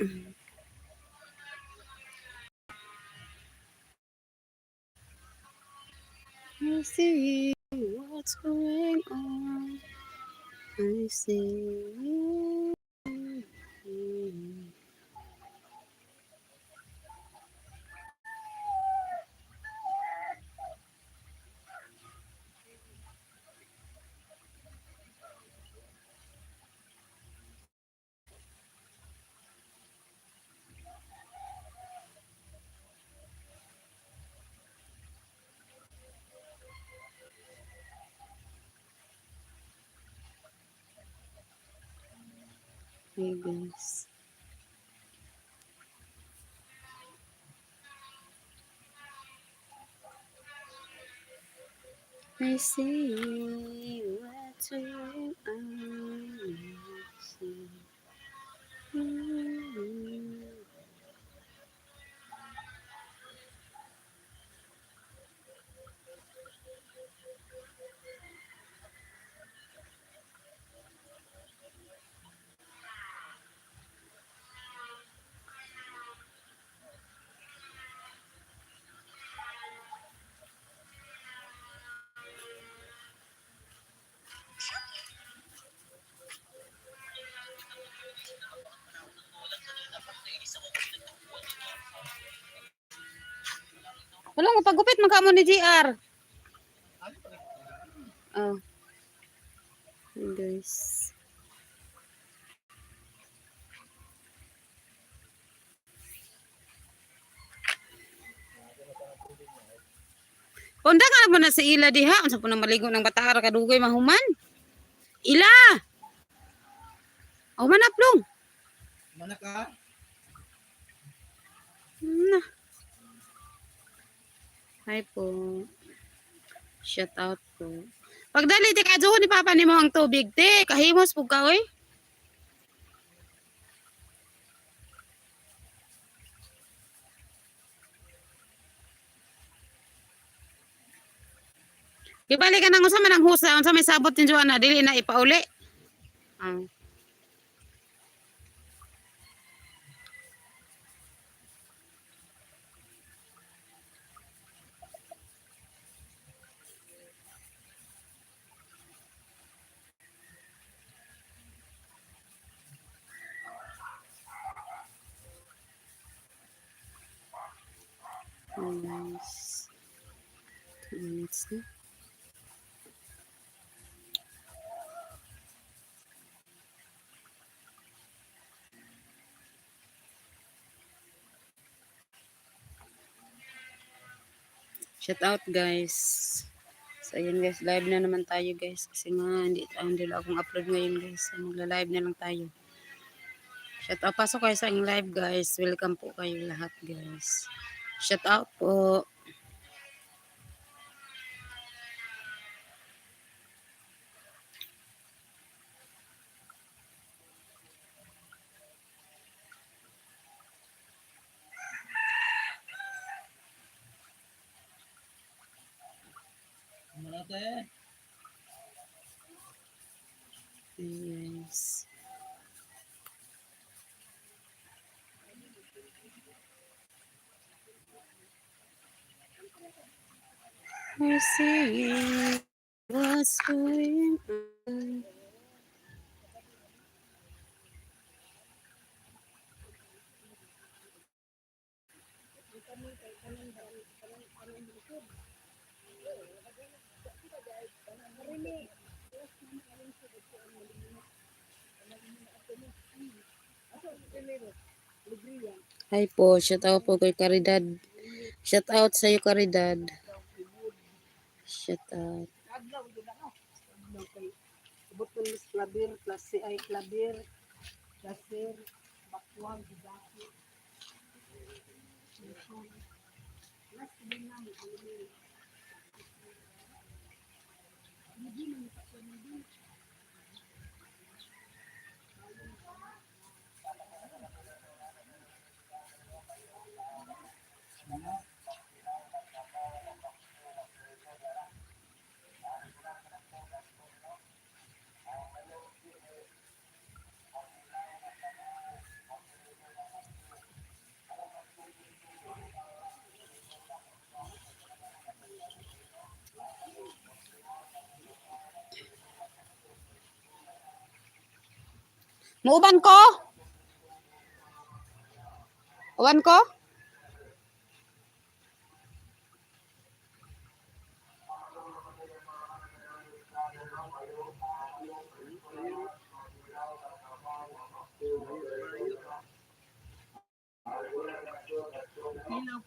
I see what's going on. I see. Hey guys. I see what's going on. Wala mo pagupit man ka mo ni GR. Oh. Guys. Punta ka na po na sa ila diha. Unsa po na maligo ng batara kadugoy mahuman? Ila! Oh, manap dong. Mana ka? Na. Hi po. Shout out po. Pagdali ti kadyo ni papa ni mo ang tubig te, kahimos pug ka oy. Ibalik ka nang usama ng husa, unsa may sabot din Joanna, dili na ipauli. Ah. Nice. Two minutes. Shout out guys. So ayun guys, live na naman tayo guys. Kasi nga hindi, ah, hindi lang akong upload ngayon guys. So, magla-live na lang tayo. Shout out. Pasok kayo sa aking live guys. Welcome po kayo lahat guys. Shout out po. Te? Yes. I see what's going on. Hi po, shout out po kay Caridad. Shout out sa iyo Caridad. Shout out. Button is klabir plus si ay klabir klasir bakwang gidaki. Mas binang Muuban ko? Uban ko?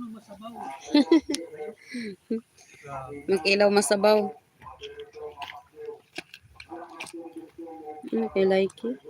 Ng masabaw. Magkilaw masabaw. Ano kay Laiki?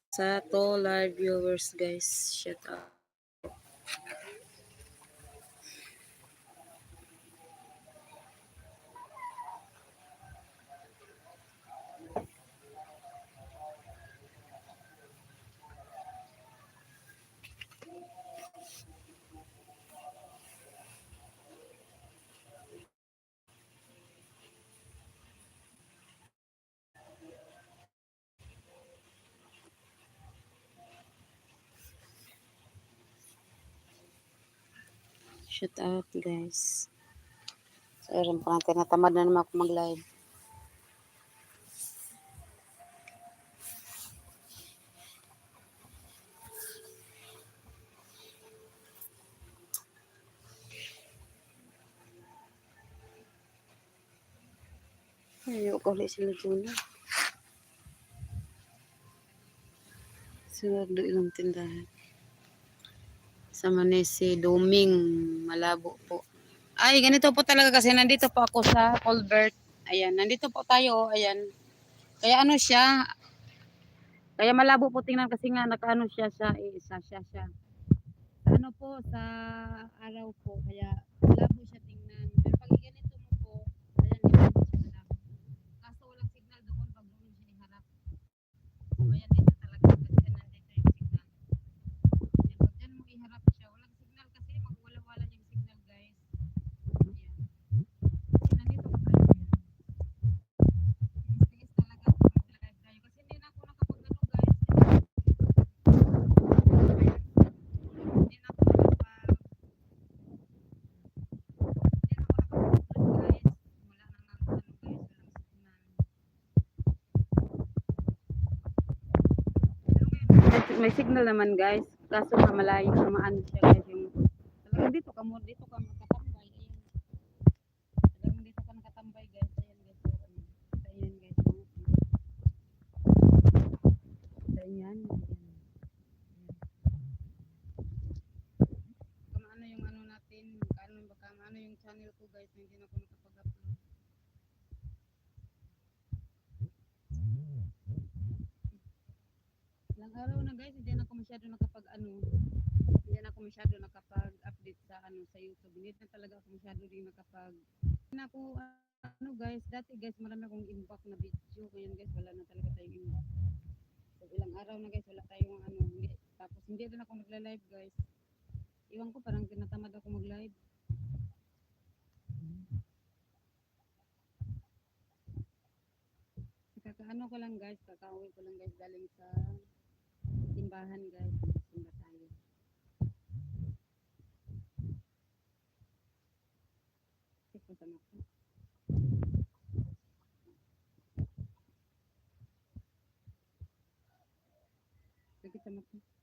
sa to live viewers guys. Shout out. Shout out guys. So, alam pa natin natamad na naman ako mag-live. Ayaw ko ulit sila dyan. Sunod do ilang tindahan. Sama ni si Doming Malabo po. Ay, ganito po talaga kasi nandito po ako sa Colbert. Ayan, nandito po tayo. Ayan. Kaya ano siya, kaya malabo po tingnan kasi nga nakaano siya siya, eh, isa siya siya. Sa ano po, sa araw po, kaya malabo siya tingnan. Pero pag ganito mo po, ayan, hindi po siya malabo. Kaso walang signal doon pag doon siya iharap. Ayan, dito talaga kasi nandito yung signal. Ayan, pag dyan mo iharap siya, walang signal kasi magwala-wala yung signal guys. Ayan. Kasi nandito ko tayo. Ayan. Tiis talaga ako mag-live tayo. Kasi hindi na ako nakapag-ano guys. Hindi na ako nakapag... Hindi na ako nakapag-upload guys. Wala na nga ano guys. Walang signal. May signal naman guys. Kaso nga malayo na maano siya guys. Yung, talagang dito ka mo, dito ka makatambay. Ayan. Talagang dito ka nakatambay guys. Ayan guys. So, ano, Ayan guys. oh. Ayan. Ayan. Kung ano yung ano natin, kano baka ano yung channel ko guys, hindi na ako Ilang araw na guys, hindi na ako masyado nakapag ano, hindi na ako masyado nakapag-update sa ano sa YouTube. Hindi na talaga ako masyado din nakapag na ako ano guys, dati guys marami akong impact na video. Ngayon guys, wala na talaga tayong impact. So ilang araw na guys, wala tayong ano, hindi, tapos hindi rin ako nagla-live guys. Iwan ko parang tinatamad ako mag-live. Kakaano ko lang guys, kakauwi ko lang guys galing sa simbahan guys. Simba tayo. Mako. Sige sa sa inyo.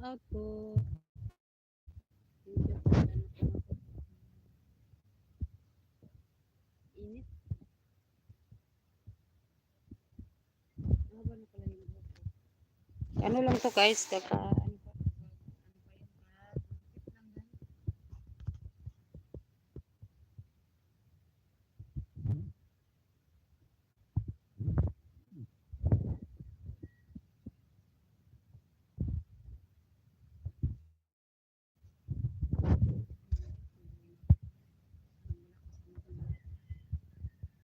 Shout out. Init. Ano lang to guys, kaka